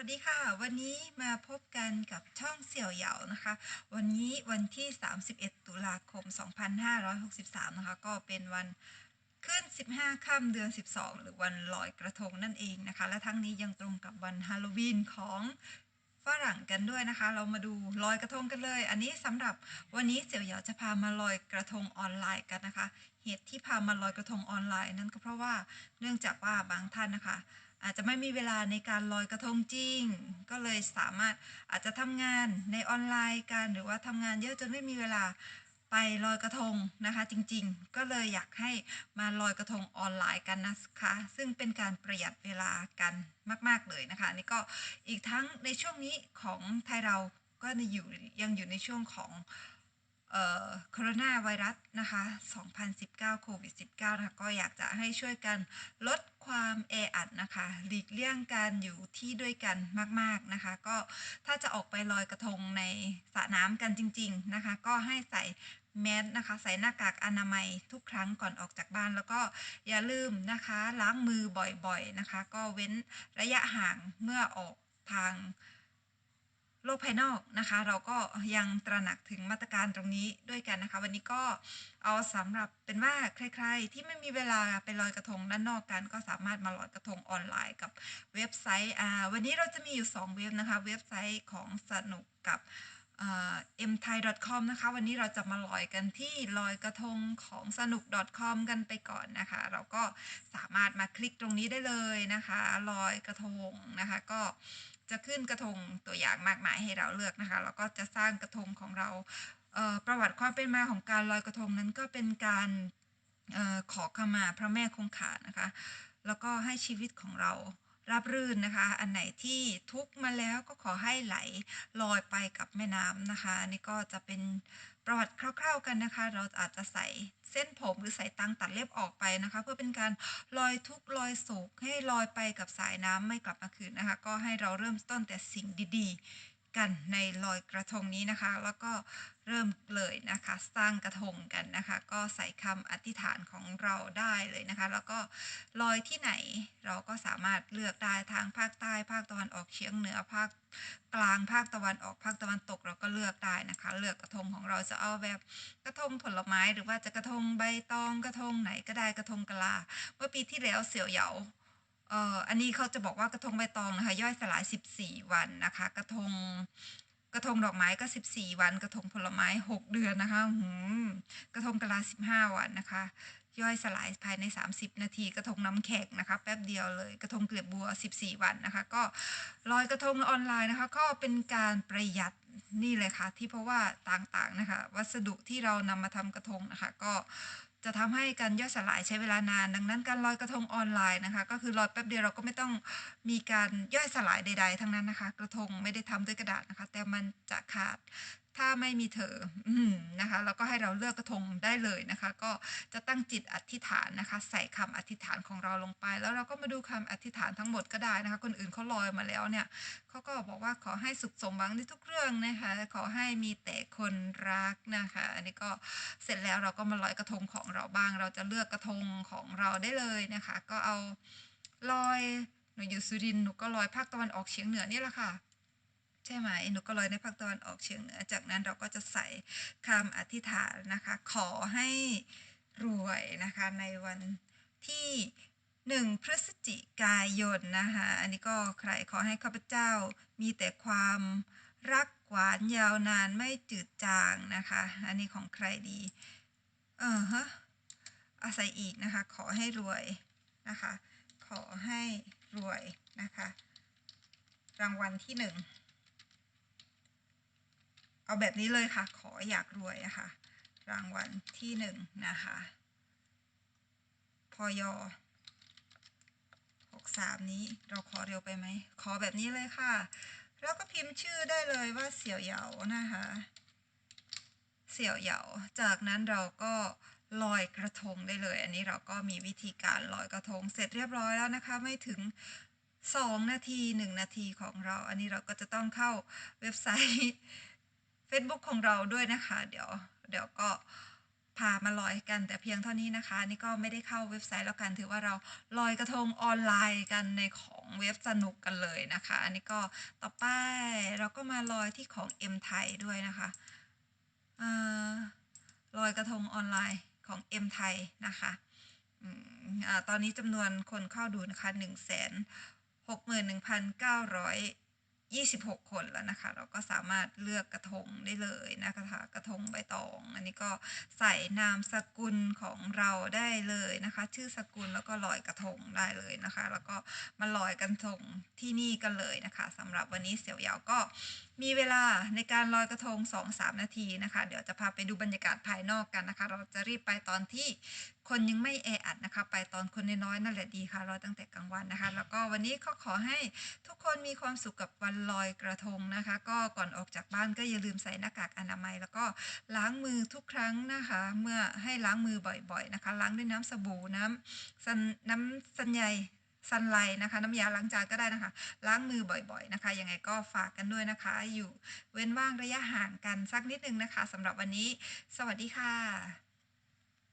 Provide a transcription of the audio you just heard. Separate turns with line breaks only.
วัสดีค่ะ วันนี้มาพบกันกับช่องเสี่ยวเหยานะคะ วันนี้วันที่ 31 ตุลาคม 2563 นะคะ ก็เป็นวันขึ้น 15 ค่ำเดือน 12 หรือวันลอยกระทงนั่นเองนะคะ และทั้งนี้ยังตรงกับวันฮาโลวีนของฝรั่งกันด้วยนะคะ เรามาดูลอยกระทงกันเลย อันนี้สำหรับวันนี้เสี่ยวเหยาจะพามาลอยกระทงออนไลน์กันนะคะ เหตุที่พามาลอยกระทงออนไลน์นั่นก็เพราะว่าเนื่องจากว่าบางท่านนะคะ อาจจะไม่มีเวลาในการลอยกระทงจริง ก็เลยสามารถอาจจะทำงานในออนไลน์กันหรือว่าทำงานเยอะจนไม่มีเวลาไปลอยกระทงนะคะจริงๆ ก็เลยอยากให้มาลอยกระทงออนไลน์กันนะคะ ซึ่งเป็นการประหยัดเวลากันมาก ๆเลยนะคะนี่ก็อีกทั้งในช่วงนี้ของไทยเราก็อยู่ยังอยู่ในช่วงของเอ่อโคโรนาไวรัสนะคะ 2019 โควิด 19 นะคะก็อยากจะให้ช่วยกันลดความแอ อัดนะคะ หลีกเลี่ยงการอยู่ที่ด้วยกันมากๆนะคะ ก็ถ้าจะออกไปลอยกระทงในสระน้ำกันจริง ๆนะคะ ก็ให้ใส่แมสนะคะ ใส่หน้ากากอนามัยทุกครั้งก่อนออกจากบ้าน แล้วก็อย่าลืมนะคะ ล้างมือบ่อยๆนะคะ ก็เว้นระยะห่างเมื่อออกทาง โลกภายนอกนะคะ เราก็ยังตระหนักถึงมาตรการตรงนี้ด้วยกันนะคะ วันนี้ก็เอาสำหรับเป็นว่าใครๆ ที่ไม่มีเวลาไปลอยกระทงด้านนอกกัน ก็สามารถมาลอยกระทงออนไลน์กับเว็บไซต์อ่าวันนี้เราจะมีอยู่ 2 เว็บนะคะ เว็บไซต์ของสนุกกับ เอ่อ mthai.com นะคะ วันนี้เราจะมาลอยกันที่ลอยกระทงของสนุก .com กันไปก่อนนะคะ เราก็สามารถมาคลิกตรงนี้ได้เลยนะคะลอยกระทงนะคะ ก็จะขึ้นกระทงตัวอย่างมากมายให้เราเลือกนะคะแล้วก็จะสร้างกระทงของเราเประวัติความเป็นมาของการลอยกระทงนั้นก็เป็นการอขอขมาพระแม่คงคานะคะ แล้วก็ให้ชีวิตของเรา ราบรื่นนะคะ อันไหนที่ทุกมาแล้วก็ขอให้ไหลลอยไปกับแม่น้ำนะคะอันนี้ก็จะเป็นประวัติคร่าวๆกันนะคะ เราอาจจะใส่เส้นผมหรือใส่ตังตัดเล็บออกไปนะคะ เพื่อเป็นการลอยทุกลอยโศกให้ลอยไปกับสายน้ำไม่กลับมาคืนนะคะ ก็ให้เราเริ่มต้นแต่สิ่งดีๆ กันในลอยกระทงนี้นะคะ แล้วก็เริ่มเลยนะคะ สร้างกระทงกันนะคะ ก็ใส่คำอธิษฐานของเราได้เลยนะคะ แล้วก็ลอยที่ไหนเราก็สามารถเลือกได้ทางภาคใต้ ภาคตะวันออกเฉียงเหนือภาคกลางภาคตะวันออกภาคตะวันตกเราก็เลือกได้นะคะ เลือกกระทงของเราจะเอาแบบกระทงผลไม้หรือว่าจะกระทงใบตองกระทงไหนก็ได้กระทงกะลา เมื่อปีที่แล้วเสี่ยวเหยา อ่ออันนี้เขาจะบอกว่ากระทงใบตองนะคะย่อยสลาย 14 วันนะคะ กระทงกระทงดอกไม้ก็ 14 วัน กระทงผลไม้ 6 เดือนนะคะหือกระทงกะลา 15 วันนะคะ ย่อยสลายภายใน 30 นาที กระทงน้ำแข็งนะคะ แป๊บเดียวเลย กระทงเกลียบบัว 14 วันนะคะ ก็ลอยกระทงออนไลน์นะคะ ก็เป็นการประหยัดนี่เลยค่ะ ที่เพราะว่าต่างๆนะคะ วัสดุที่เรานำมาทำกระทงนะคะ ก็ จะทำให้การย่อยสลายใช้เวลานาน ดังนั้นการลอยกระทงออนไลน์นะคะ ก็คือลอยแป๊บเดียวเราก็ไม่ต้องมีการย่อยสลายใด ๆ ทั้งนั้นนะคะ กระทงไม่ได้ทำด้วยกระดาษนะคะ แต่มันจะขาด ถ้าไม่มีเธออืนะคะแล้วก็ให้เราเลือกกระทงได้เลยนะคะ ก็จะตั้งจิตอธิษฐานนะคะ ใส่คำอธิษฐานของเราลงไป แล้วเราก็มาดูคำอธิษฐานทั้งหมดก็ได้นะคะ คนอื่นเขาลอยมาแล้วเนี่ยเขาก็บอกว่าขอให้สุขสมหวังในทุกเรื่องนะคะขอให้มีแต่คนรักนะคะ อันนี้ก็เสร็จแล้วเราก็มาลอยกระทงของเราบ้าง เราจะเลือกกระทงของเราได้เลยนะคะ ก็เอาลอยหนูอยู่สุรินทร์หนูก็ลอยภาคตะวันออกเฉียงเหนือนี่แหละค่ะ ใช่ไหมหนูก็ลอยในภาคตะวันออกเฉียงเหนือ จากนั้นเราก็จะใส่คำอธิษฐานนะคะ ขอให้รวยนะคะในวันที่หนึ่งพฤศจิกายนนะคะอันนี้ก็ใครขอให้ข้าพเจ้ามีแต่ความรักหวานยาวนานไม่จืดจางนะคะ อันนี้ของใครดี เออฮะอาศัยอีกนะคะ ขอให้รวยนะคะ ขอให้รวยนะคะ รางวัลที่หนึ่ง เอาแบบนี้เลยค่ะ ขออยากรวยอะค่ะ รางวัลที่หนึ่งนะคะพอยหกสามนี้เราขอเร็วไปไหม ขอแบบนี้เลยค่ะ แล้วก็พิมพ์ชื่อได้เลยว่าเสี่ยวเหยานะคะ เสี่ยวเหยา จากนั้นเราก็ลอยกระทงได้เลย อันนี้เราก็มีวิธีการลอยกระทงเสร็จเรียบร้อยแล้วนะคะ ไม่ถึง 2 นาที 1 นาทีของเรา อันนี้เราก็จะต้องเข้าเว็บไซต์ Facebook ของเราด้วยนะคะ เดี๋ยวเดี๋ยวก็พามาลอยกันแต่เพียงเท่านี้นะคะ นี่ก็ไม่ได้เข้าเว็บไซต์แล้วกันถือว่าเราลอยกระทงออนไลน์กันในของเว็บสนุกกันเลยนะคะ อันนี้ก็ต่อไปเราก็มาลอยที่ของ M ไทยด้วยนะคะอ่าลอยกระทงออนไลน์ของ M ไทยนะคะอืมอ่าตอนนี้จำนวนคนเข้าดูนะคะ 26 คนแล้วนะคะ เราก็สามารถเลือกกระทงได้เลยนะคะกระทงใบตอง อันนี้ก็ใส่นามสกุลของเราได้เลยนะคะ ชื่อสกุลแล้วก็ลอยกระทงได้เลยนะคะ แล้วก็มาลอยกระทงที่นี่กันเลยนะคะสำหรับวันนี้เสี่ยวเหยาวก็ มีเวลาในการลอยกระทง 2-3 นาทีนะคะ เดี๋ยวจะพาไปดูบรรยากาศภายนอกกันนะคะ เราจะรีบไปตอนที่คนยังไม่แออัดนะคะ ไปตอนคนน้อยๆนั่นแหละดีค่ะลอยตั้งแต่กลางวันนะคะ แล้วก็วันนี้ก็ขอให้ทุกคนมีความสุขกับวันลอยกระทงนะคะ ก็ก่อนออกจากบ้านก็อย่าลืมใส่หน้ากากอนามัย แล้วก็ล้างมือทุกครั้งนะคะ เมื่อให้ล้างมือบ่อยๆนะคะ ล้างด้วยน้ำสบู่น้ำน้ำซันใย ซันไลนะคะ น้ำยาล้างจานก็ได้นะคะ ล้างมือบ่อยๆนะคะ ยังไงก็ฝากกันด้วยนะคะ อยู่เว้นว่างระยะห่างกันสักนิดนึงนะคะสำหรับวันนี้ สวัสดีค่ะ